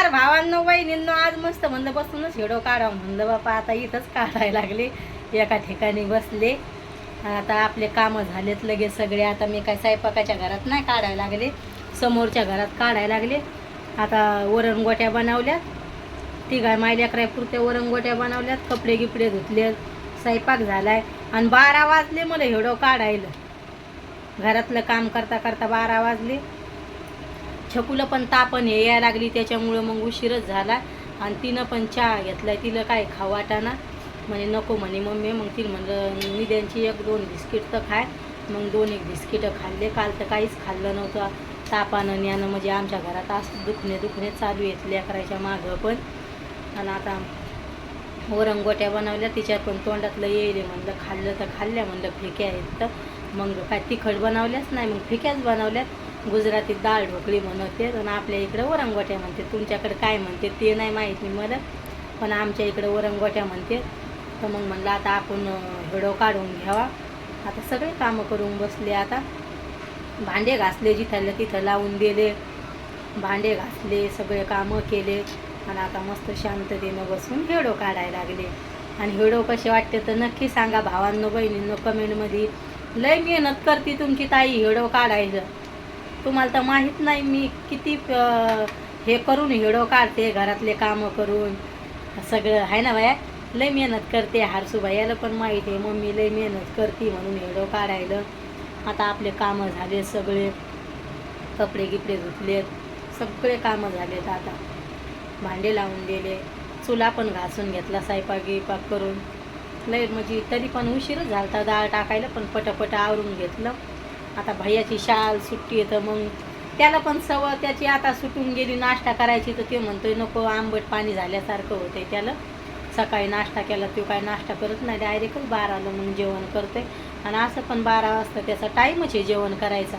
नमस्कार भावांनो बहिणींनो आज मस्त म्हणलं बसूनच व्हिडिओ काढा म्हणलं बापा आता इथंच काढायला लागले. एका ठिकाणी बसले. आता आपले कामं झालेत लगेच सगळे. आता मी काय स्वयंपाकाच्या घरात नाही काढायला लागले. समोरच्या घरात काढायला लागले. आता वरणगोट्या बनवल्यात तिघा मायल्याकराय पुरत्या वरणगोट्या बनवल्यात. कपडे गिपडे धुतले. स्वयंपाक झालाय. आणि बारा वाजले मला व्हिडिओ काढायला. घरातलं काम करता करता बारा वाजले. छकुला पण तापण हे यायला लागली त्याच्यामुळं मग उशीरच झाला. आणि तिनं पण चहा घेतलाय तिला काय खाऊ वाटाना. म्हणे नको म्हणे मम्मी मग तिला म्हणलं निद्यांची एक दोन बिस्किट तर खाय. मग दोन एक बिस्किटं खाल्ले. काल तर काहीच खाल्लं नव्हतं. तापानं न्यानं म्हणजे आमच्या घरात असं दुखणे दुखणे चालू आहेत लेकराच्या मागं पण. आणि आता वरंगोट्या बनवल्या तिच्यात पण तोंडातलं येईल म्हणलं खाल्लं तर खाल्ल्या म्हणलं फिक्या आहेत तर. मग काय तिखट बनवल्याच नाही मग फिक्याच बनवल्यात. गुजरातीत डाळ ढोकळी म्हणते आणि आपल्या इकडं वरंगोट्या म्हणते तुमच्याकडे काय म्हणते ते नाही माहीत नाही मला पण आमच्या इकडं वरंगोट्या म्हणते तर मग म्हणलं आता आपण हिडो काढून घ्यावा. आता सगळे कामं करून बसले आता. भांडे घासले जिथलं तिथं लावून दिले. भांडे घासले सगळे कामं केले. आणि आता मस्त शांततेनं बसून हिडो काढायला लागले. आणि हिडो कसे वाटते तर नक्की सांगा भावांनो बहिणींनो कमेंटमध्ये. लय मेहनत करते तुमची ताई हिडो काढायचं. तुम्हाला तर माहीत नाही मी किती हे करून हिडो काढते घरातले कामं करून. सगळं आहे ना बाया? लय मेहनत करते हारसूबाईला पण माहीत आहे. मम्मी लय मेहनत करते म्हणून हिडो काढायला. आता आपले कामं झाले सगळे. कपडे गिपडे धुतलेत. सगळे कामं झालेत आता. भांडे लावून दिले. चुला पण घासून घेतला स्वयंपाक गिपाक करून. लय म्हणजे तरी पण उशीरच झालता. डाळ टाकायला पण पटापट आवरून घेतलं. आता भैयाची शाल सुट्टी येतं मग. त्याला पण सवय त्याची आता सुटून गेली नाश्ता करायची तर ते म्हणतोय नको आंबट पाणी झाल्यासारखं होतंय त्याला. सकाळी नाश्ता केला तो काय नाश्ता करत नाही डायरेक्टच बाराला मग जेवण करतोय. आणि असं पण बारा वाजता त्याचा टाईमच आहे जेवण करायचा.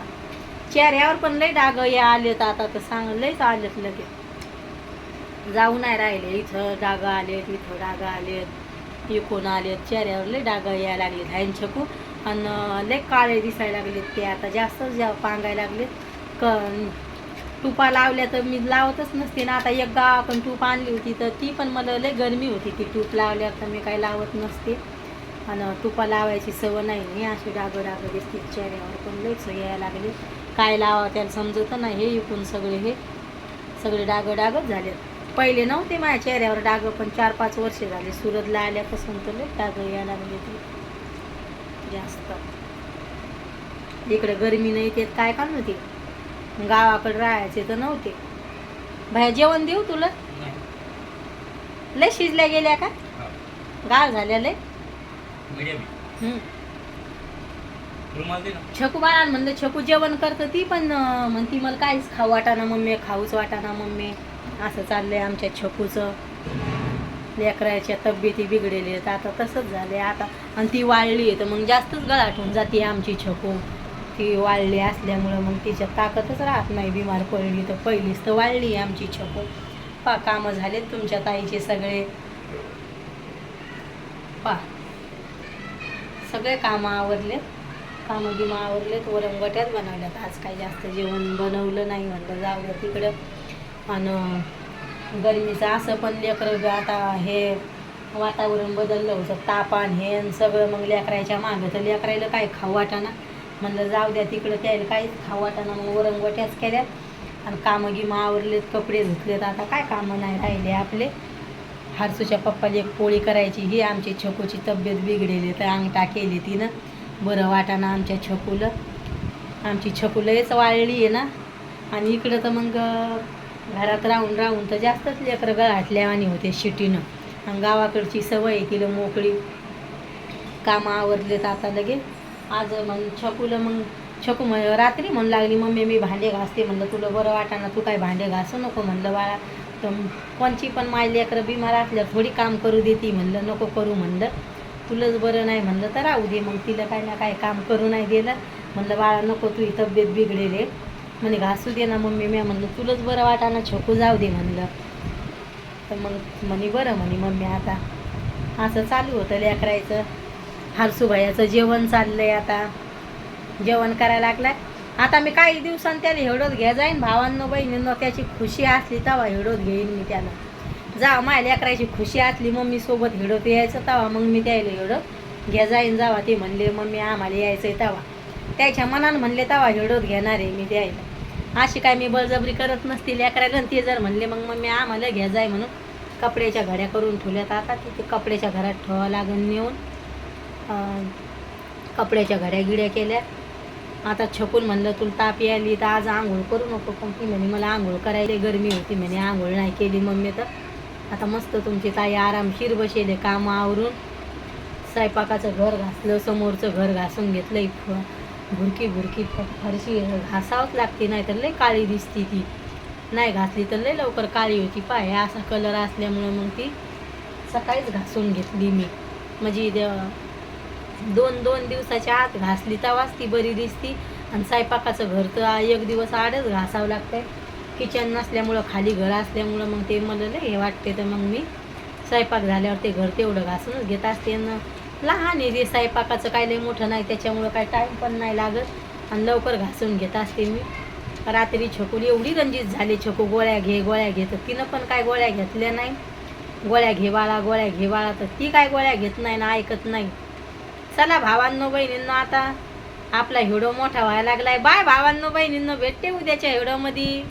चेहऱ्यावर पण लय डाग या आलेत आता तर सांग लयच आलेत लगेच. जाऊ नाही राहिले इथं डाग आलेत इथं डाग आलेत. इकून आलेत चेहऱ्यावर लई डाग यायला लागले ह्यांच्या छकू आणि लय काळे दिसायला लागलेत ते आता. जास्तच जा पांगायला लागलेत. क तुपा लावल्या तर मी लावतच नसते ना. आता एक आपण तूप आणली होती तर ती पण मला लय गरमी होती. ती तूप लावल्या तर मी काही लावत नसते. आणि तुपा लावायची सवय नाही. मी अशी डागं डागं दिसते चेहऱ्यावर पण लयच यायला लागले. काय लावा त्याला समजतं नाही. हे इकून सगळे हे सगळे डागं डागच झाले पहिले नव्हते माझ्या चेहऱ्यावर डागं पण चार पाच वर्षे झाले. सुरतला आल्यापासून तर लय डागं यायला लागले ते जास्त. इकडे गरमी नाही ते काय का नव्हती गावाकडे राहायचे तर नव्हते. बाहेर जेवण देऊ तुला? लय शिजल्या गेल्या का? गाव झाल्या लय? मीडियम हम्म. रुमाल दे ना. छकू बाळान म्हणलं छकू जेवण करतं ती पण म्हणती मला काहीच खाऊ वाटाना मम्मी खाऊच वाटाना मम्मी. असं चाललंय आमच्या छकूचं. लेकराच्या तब्येती बिघडेली आहेत. आता तसंच झाले आता आणि ती वाळली आहे तर मग जास्तच गळाटून जाते आमची छकू. ती वाळली असल्यामुळं मग तिच्या ताकदच राहत नाही. बिमार पडली तर पहिलीच तर वाळली आहे आमची छकू. पा कामं झालेत तुमच्या ताईचे सगळे. पा सगळे कामं आवरलेत. कामं गिमं आवरलेत. वरंगट्याच बनवल्यात. आज काही जास्त जेवण बनवलं नाही म्हणलं. जाऊ तिकडं. आणि गरमीचं असं पण लेकरं आता हे वातावरण बदललं होतं. तापान हे आणि सगळं मग लेकरायच्या मागं. तर लेकरायला काय खाऊ वाटाना म्हणलं जाऊ द्या तिकडं त्याला काहीच खाऊ वाटाना मग वरंगवट्याच केल्यात. आणि कामं गिमं आवरलेत कपडे धुतलेत. आता काय कामं नाही राहिले आपले. हारसूच्या पप्पाला एक पोळी करायची. ही आमची छकूची तब्येत बिघडेली. तर अंगठा केली तिनं. बरं वाटाना आमच्या छकूलं. आमची छकूलच वाळली आहे ना. आणि इकडं तर मग घरात राहून राहून तर जास्तच लेकरं गळाटल्या होते शिटीनं. आणि गावाकडची सवय तिला मोकळी. कामं आवरलेत आता लगे आज मग छकूला मग छकू म्हण रात्री म्हणू लागली मम्मी मी भांडे घासते. म्हणलं तुला बरं वाटाना तू काय भांडे घासू नको. म्हणलं बाळा तर कोणची पण माय लेकरं बिमार असल्यावर थोडी काम करू देती. म्हणलं नको करू. म्हणलं तुलाच बरं नाही. म्हणलं तर राहू दे. मग तिला काय ना काय काम करू नाही दिलं. म्हणलं बाळा नको तुझी तब्येत बिघडेले म्हणे घासू दे ना मम्मी. मी म्हणलं तुलाच बरं वाटाना छोकू जाऊ दे म्हणलं. तर मग म्हणे बरं म्हणे मम्मी आता असं चालू होतं लेकरायचं. हारसूभायाचं जेवण चाललंय आता. जेवण करायला लागलाय. आता मी काही दिवसांनी त्याला हेडोत घ्या जाईन. भावांनो बहिणींनो त्याची खुशी असली तेव्हा हेडोत घेईन मी त्याला. जा माझ्या लेकराची खुशी असली मम्मी सोबत हेडोत यायचं तेव्हा मग मी त्याला हेडोत घ्या जाईन. जावा ते म्हणले मम्मी आम्हाला यायचंय तेव्हा त्याच्या मनानं म्हणले तेव्हा हेडोत घेणार आहे मी द्यायला अशी काय मी बळजबरी करत नसतील लेकराला आणि जर म्हणले मग मम्मी आम्हाला घ्या जाय म्हणून. कपड्याच्या घड्या करून ठेवल्यात आता. तिथे कपड्याच्या घरात ठेवावं लागेल नेऊन. कपड्याच्या घड्या गिड्या केल्या आता छकून म्हणलं तुला ताप यायली तर आज आंघोळ करू नको. पण ती म्हणे मला आंघोळ करायला गरमी होती. म्हणे आंघोळ नाही केली मम्मी तर. आता मस्त तुमची ताई आरामशीर बसेले काम आवरून. स्वयंपाकाचं घर घासलं समोरचं घर घासून घेतलं इतकं भुरकी भुरकी फरशी घासावंच लागते नाही तर लय काळी दिसती ती. नाही घासली तर लय लवकर काळी होती पाय. असा कलर असल्यामुळं मग ती सकाळीच घासून घेतली मी. म्हणजे दोन दोन दिवसाच्या आत घासली तेव्हाच ती बरी दिसती. आणि स्वयंपाकाचं घर तर एक दिवस आडच घासावं लागतंय. किचन नसल्यामुळं खाली घर असल्यामुळं मग ते मला लय हे वाटते. तर मग मी स्वयंपाक झाल्यावर ते घर तेवढं घासूनच घेत असते. न लहान आहे रे स्वयंपाकाचं काय लई मोठं नाही त्याच्यामुळं काय टाईम पण नाही लागत. आणि लवकर घासून घेत असते मी. रात्री छकुली एवढी रंजित झाली छकू गोळ्या घे गोळ्या घे तर तिनं पण काय गोळ्या घेतल्या नाही. गोळ्या घे बाळा गोळ्या घे बाळा तर ती काय गोळ्या घेत नाही ना ऐकत नाही. चला भावांनो बहिणींनो आता आपला हिडो मोठा व्हायला लागलाय. बाय भावांनो बहिणींनो भेटते उद्याच्या हिडोमध्ये.